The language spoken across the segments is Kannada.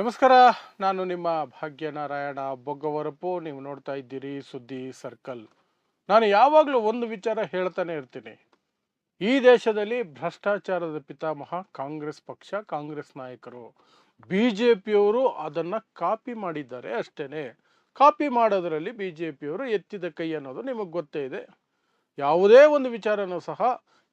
ನಮಸ್ಕಾರ, ನಾನು ನಿಮ್ಮ ಭಾಗ್ಯನಾರಾಯಣ ಬೊಗ್ಗವರಪು. ನೀವು ನೋಡ್ತಾ ಇದ್ದೀರಿ ಸುದ್ದಿ ಸರ್ಕಲ್. ನಾನು ಯಾವಾಗಲೂ ಒಂದು ವಿಚಾರ ಹೇಳ್ತಾನೆ ಇರ್ತೀನಿ. ಈ ದೇಶದಲ್ಲಿ ಭ್ರಷ್ಟಾಚಾರದ ಪಿತಾಮಹ ಕಾಂಗ್ರೆಸ್ ಪಕ್ಷ, ಕಾಂಗ್ರೆಸ್ ನಾಯಕರು. ಬಿ ಜೆ ಪಿಯವರು ಅದನ್ನು ಕಾಪಿ ಮಾಡಿದ್ದಾರೆ ಅಷ್ಟೇ ಕಾಪಿ ಮಾಡೋದರಲ್ಲಿ ಬಿ ಜೆ ಪಿಯವರು ಎತ್ತಿದ ಕೈ ಅನ್ನೋದು ನಿಮಗೆ ಗೊತ್ತೇ ಇದೆ. ಯಾವುದೇ ಒಂದು ವಿಚಾರನೂ ಸಹ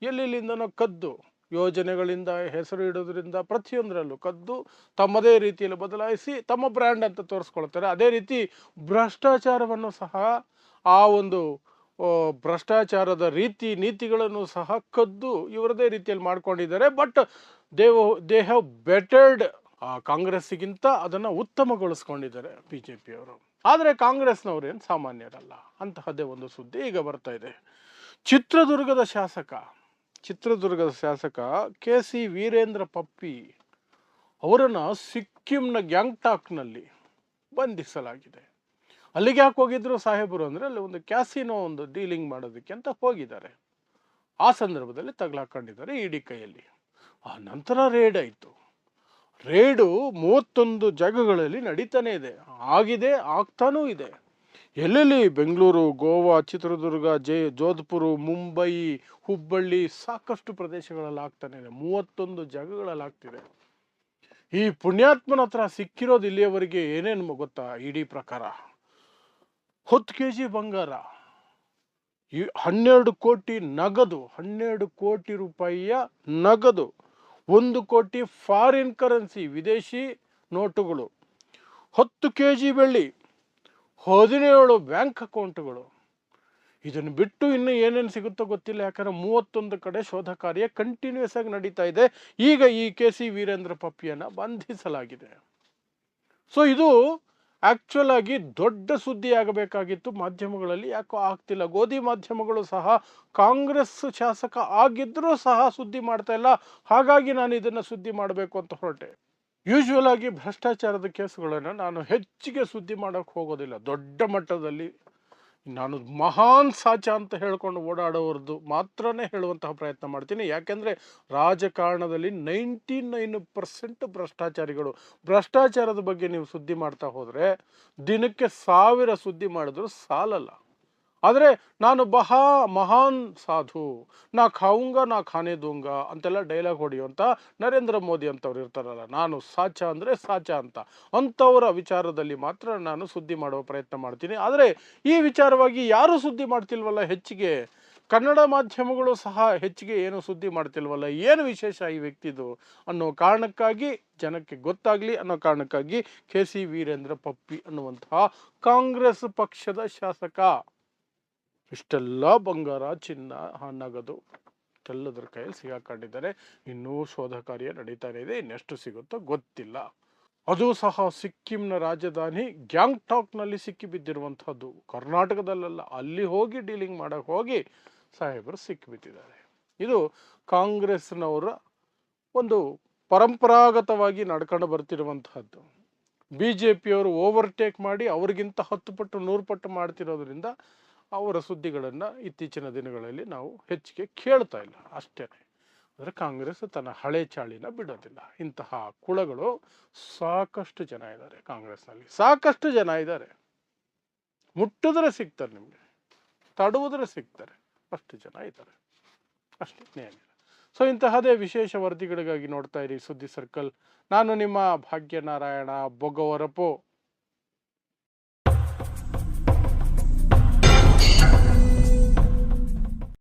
ಎಲ್ಲೆಲ್ಲಿಂದನೋ ಕದ್ದು. ಯೋಜನೆಗಳಿಂದ ಹೆಸರು ಇಡೋದ್ರಿಂದ ಪ್ರತಿಯೊಂದರಲ್ಲೂ ಕದ್ದು ತಮ್ಮದೇ ರೀತಿಯಲ್ಲಿ ಬದಲಾಯಿಸಿ ತಮ್ಮ ಬ್ರ್ಯಾಂಡ್ ಅಂತ ತೋರಿಸ್ಕೊಳ್ತಾರೆ. ಅದೇ ರೀತಿ ಭ್ರಷ್ಟಾಚಾರವನ್ನು ಸಹ ಆ ಒಂದು ಭ್ರಷ್ಟಾಚಾರದ ರೀತಿ ನೀತಿಗಳನ್ನು ಸಹ ಕದ್ದು ಇವರದೇ ರೀತಿಯಲ್ಲಿ ಮಾಡ್ಕೊಂಡಿದ್ದಾರೆ. But they they have bettered ಕಾಂಗ್ರೆಸ್ಗಿಂತ ಅದನ್ನು ಉತ್ತಮಗೊಳಿಸ್ಕೊಂಡಿದ್ದಾರೆ ಬಿ ಜೆ ಪಿಯವರು ಆದರೆ ಕಾಂಗ್ರೆಸ್ನವ್ರೇನು ಏನು ಸಾಮಾನ್ಯರಲ್ಲ, ಅಂತಹದ್ದೇ ಒಂದು ಸುದ್ದಿ ಈಗ ಬರ್ತಾ ಇದೆ. ಚಿತ್ರದುರ್ಗದ ಶಾಸಕ ಚಿತ್ರದುರ್ಗದ ಶಾಸಕ ಕೆ ಸಿ ವೀರೇಂದ್ರ ಪಪ್ಪಿ ಅವರನ್ನು ಸಿಕ್ಕಿಂನ ಗ್ಯಾಂಗ್ಟಾಕ್ನಲ್ಲಿ ಬಂಧಿಸಲಾಗಿದೆ. ಅಲ್ಲಿಗೆ ಯಾಕೆ ಹೋಗಿದ್ರು ಸಾಹೇಬರು ಅಂದರೆ ಅಲ್ಲಿ ಒಂದು ಕ್ಯಾಸಿನೋ ಒಂದು ಡೀಲಿಂಗ್ ಮಾಡೋದಕ್ಕೆ ಅಂತ ಹೋಗಿದ್ದಾರೆ. ಆ ಸಂದರ್ಭದಲ್ಲಿ ತಗಲಾಕೊಂಡಿದ್ದಾರೆ ಇಡಿ ಕೈಯಲ್ಲಿ. ಆ ನಂತರ ರೇಡ್ ಆಯಿತು. ರೇಡು ಮೂವತ್ತೊಂದು ಜಾಗಗಳಲ್ಲಿ ನಡೀತಾನೆ ಇದೆ. ಆಗಿದೆ, ಆಗ್ತಾನೂ ಇದೆ. ಎಲ್ಲೆಲ್ಲಿ? ಬೆಂಗಳೂರು, ಗೋವಾ, ಚಿತ್ರದುರ್ಗ, ಜೈ, ಜೋಧ್ಪುರ, ಮುಂಬೈ, ಹುಬ್ಬಳ್ಳಿ ಸಾಕಷ್ಟು ಪ್ರದೇಶಗಳಲ್ಲಿ ಆಗ್ತಾನೆ ಇದೆ. ಮೂವತ್ತೊಂದು ಜಾಗಗಳಲ್ಲಿ ಆಗ್ತಿದೆ. ಈ ಪುಣ್ಯಾತ್ಮನ ಹತ್ರ ಸಿಕ್ಕಿರೋದು ಇಲ್ಲಿಯವರೆಗೆ ಏನೇನು ಗೊತ್ತಾ? ಇಡೀ ಪ್ರಕಾರ. ಹತ್ತು ಕೆ ಜಿ ಬಂಗಾರ, ಈ ಹನ್ನೆರಡು ಕೋಟಿ ನಗದು, ಹನ್ನೆರಡು ಕೋಟಿ ರೂಪಾಯಿಯ ನಗದು, ಒಂದು ಕೋಟಿ ಫಾರಿನ್ ಕರೆನ್ಸಿ ವಿದೇಶಿ ನೋಟುಗಳು, ಹತ್ತು ಕೆ ಜಿ ಬೆಳ್ಳಿ ಹದಿನೇಳು ಬ್ಯಾಂಕ್ ಅಕೌಂಟ್ಗಳು. ಇದನ್ನು ಬಿಟ್ಟು ಇನ್ನು ಏನೇನು ಸಿಗುತ್ತೋ ಗೊತ್ತಿಲ್ಲ, ಯಾಕಂದ್ರೆ ಮೂವತ್ತೊಂದು ಕಡೆ ಶೋಧ ಕಾರ್ಯ ಕಂಟಿನ್ಯೂಸ್ ಆಗಿ ನಡೀತಾ ಇದೆ. ಈಗ ಈ ಕೆ ಸಿ ವೀರೇಂದ್ರ ಪಪ್ಪಿಯನ್ನು ಬಂಧಿಸಲಾಗಿದೆ. ಸೊ ಇದು ಆಕ್ಚುಲ್ ಆಗಿ ದೊಡ್ಡ ಸುದ್ದಿ ಆಗಬೇಕಾಗಿತ್ತು. ಮಾಧ್ಯಮಗಳಲ್ಲಿ ಯಾಕೋ ಆಗ್ತಿಲ್ಲ. ಗೋಧಿ ಮಾಧ್ಯಮಗಳು ಸಹ ಕಾಂಗ್ರೆಸ್ ಶಾಸಕ ಆಗಿದ್ರೂ ಸಹ ಸುದ್ದಿ ಮಾಡ್ತಾ ಇಲ್ಲ. ಹಾಗಾಗಿ ನಾನು ಇದನ್ನು ಸುದ್ದಿ ಮಾಡಬೇಕು ಅಂತ ಹೊರಟೆ. ಯೂಶ್ವಲ್ ಆಗಿ ಭ್ರಷ್ಟಾಚಾರದ ಕೇಸುಗಳನ್ನು ನಾನು ಹೆಚ್ಚಿಗೆ ಸುದ್ದಿ ಮಾಡೋಕ್ಕೆ ಹೋಗೋದಿಲ್ಲ. ದೊಡ್ಡ ಮಟ್ಟದಲ್ಲಿ ನಾನು ಮಹಾನ್ ಸಾಚ ಅಂತ ಹೇಳ್ಕೊಂಡು ಓಡಾಡೋರ್ದು ಮಾತ್ರನೇ ಹೇಳುವಂತಹ ಪ್ರಯತ್ನ ಮಾಡ್ತೀನಿ. ಯಾಕೆಂದರೆ ರಾಜಕಾರಣದಲ್ಲಿ ನೈಂಟಿ ನೈನ್ ಪರ್ಸೆಂಟ್ ಭ್ರಷ್ಟಾಚಾರಿಗಳು. ಭ್ರಷ್ಟಾಚಾರದ ಬಗ್ಗೆ ನೀವು ಸುದ್ದಿ ಮಾಡ್ತಾ ಹೋದರೆ ದಿನಕ್ಕೆ ಸಾವಿರ ಸುದ್ದಿ ಮಾಡಿದ್ರು ಸಾಲಲ್ಲ. ಆದರೆ ನಾನು ಬಹಾ ಮಹಾನ್ ಸಾಧು. ನಾ ಖಾವುಂಗ, ನಾ ಖಾನೆ ದೂಂಗ ಅಂತೆಲ್ಲ ಡೈಲಾಗ್ ಹೊಡೆಯುವಂಥ ನರೇಂದ್ರ ಮೋದಿ ಅಂತವ್ರು ಇರ್ತಾರಲ್ಲ, ನಾನು ಸಾಚ ಅಂದರೆ ಸಾಚ ಅಂತ. ಅಂಥವರ ವಿಚಾರದಲ್ಲಿ ಮಾತ್ರ ನಾನು ಸುದ್ದಿ ಮಾಡುವ ಪ್ರಯತ್ನ ಮಾಡ್ತೀನಿ. ಆದರೆ ಈ ವಿಚಾರವಾಗಿ ಯಾರೂ ಸುದ್ದಿ ಮಾಡ್ತಿಲ್ವಲ್ಲ ಹೆಚ್ಚಿಗೆ? ಕನ್ನಡ ಮಾಧ್ಯಮಗಳು ಸಹ ಹೆಚ್ಚಿಗೆ ಏನು ಸುದ್ದಿ ಮಾಡ್ತಿಲ್ವಲ್ಲ? ಏನು ವಿಶೇಷ ಈ ವ್ಯಕ್ತಿದು? ಅನ್ನೋ ಕಾರಣಕ್ಕಾಗಿ ಜನಕ್ಕೆ ಗೊತ್ತಾಗಲಿ, ಅನ್ನೋ ಕಾರಣಕ್ಕಾಗಿ ಕೆ ಸಿ ವೀರೇಂದ್ರ ಪಪ್ಪಿ ಅನ್ನುವಂತಹ ಕಾಂಗ್ರೆಸ್ ಪಕ್ಷದ ಶಾಸಕ. ಇಷ್ಟೆಲ್ಲ ಬಂಗಾರ, ಚಿನ್ನ ಹಣ್ಣಾಗೋದು ಇಷ್ಟೆಲ್ಲದರ ಕೈಯಲ್ಲಿ ಸಿಗಾಕೊಂಡಿದ್ದಾರೆ ಇನ್ನೂ ಶೋಧ ಕಾರ್ಯ ನಡೀತಾನೆ ಇದೆ. ಇನ್ನೆಷ್ಟು ಸಿಗುತ್ತೋ ಗೊತ್ತಿಲ್ಲ. ಅದು ಸಹ ಸಿಕ್ಕಿಂನ ರಾಜಧಾನಿ ಗ್ಯಾಂಗ್ಟಾಕ್ನಲ್ಲಿ ಸಿಕ್ಕಿ ಬಿದ್ದಿರುವಂಥದ್ದು ಕರ್ನಾಟಕದಲ್ಲೆಲ್ಲ ಅಲ್ಲಿ ಹೋಗಿ ಡೀಲಿಂಗ್ ಮಾಡೋಕ್ಕೆ ಹೋಗಿ ಸಾಹೇಬರು ಸಿಕ್ಕಿಬಿದ್ದಿದ್ದಾರೆ ಇದು ಕಾಂಗ್ರೆಸ್ನವರ ಒಂದು ಪರಂಪರಾಗತವಾಗಿ ನಡ್ಕೊಂಡು ಬರ್ತಿರುವಂತಹದ್ದು ಬಿ ಜೆ ಪಿಯವರು ಓವರ್ಟೇಕ್ ಮಾಡಿ ಅವ್ರಿಗಿಂತ ಹತ್ತು ಪಟ್ಟು, ನೂರು ಪಟ್ಟು ಮಾಡ್ತಿರೋದ್ರಿಂದ ಅವರ ಸುದ್ದಿಗಳನ್ನು ಇತ್ತೀಚಿನ ದಿನಗಳಲ್ಲಿ ನಾವು ಹೆಚ್ಚಿಗೆ ಕೇಳ್ತಾ ಇಲ್ಲ. ಅಷ್ಟೇ. ಅಂದರೆ ಕಾಂಗ್ರೆಸ್ ತನ್ನ ಹಳೆ ಚಾಳಿನ ಬಿಡೋದಿಲ್ಲ. ಇಂತಹ ಕುಳಗಳು ಸಾಕಷ್ಟು ಜನ ಇದ್ದಾರೆ ಕಾಂಗ್ರೆಸ್ನಲ್ಲಿ. ಸಾಕಷ್ಟು ಜನ ಇದ್ದಾರೆ. ಮುಟ್ಟಿದ್ರೆ ಸಿಗ್ತಾರೆ ನಿಮಗೆ. ತಡುವುದ್ರೆ ಸಿಗ್ತಾರೆ. ಅಷ್ಟು ಜನ ಇದ್ದಾರೆ. ಅಷ್ಟೇ ಸೊ ಇಂತಹದೇ ವಿಶೇಷ ವರದಿಗಳಿಗಾಗಿ ನೋಡ್ತಾ ಇರಿ ಸುದ್ದಿ ಸರ್ಕಲ್. ನಾನು ನಿಮ್ಮ ಭಾಗ್ಯನಾರಾಯಣ ಬೊಗವರಪು.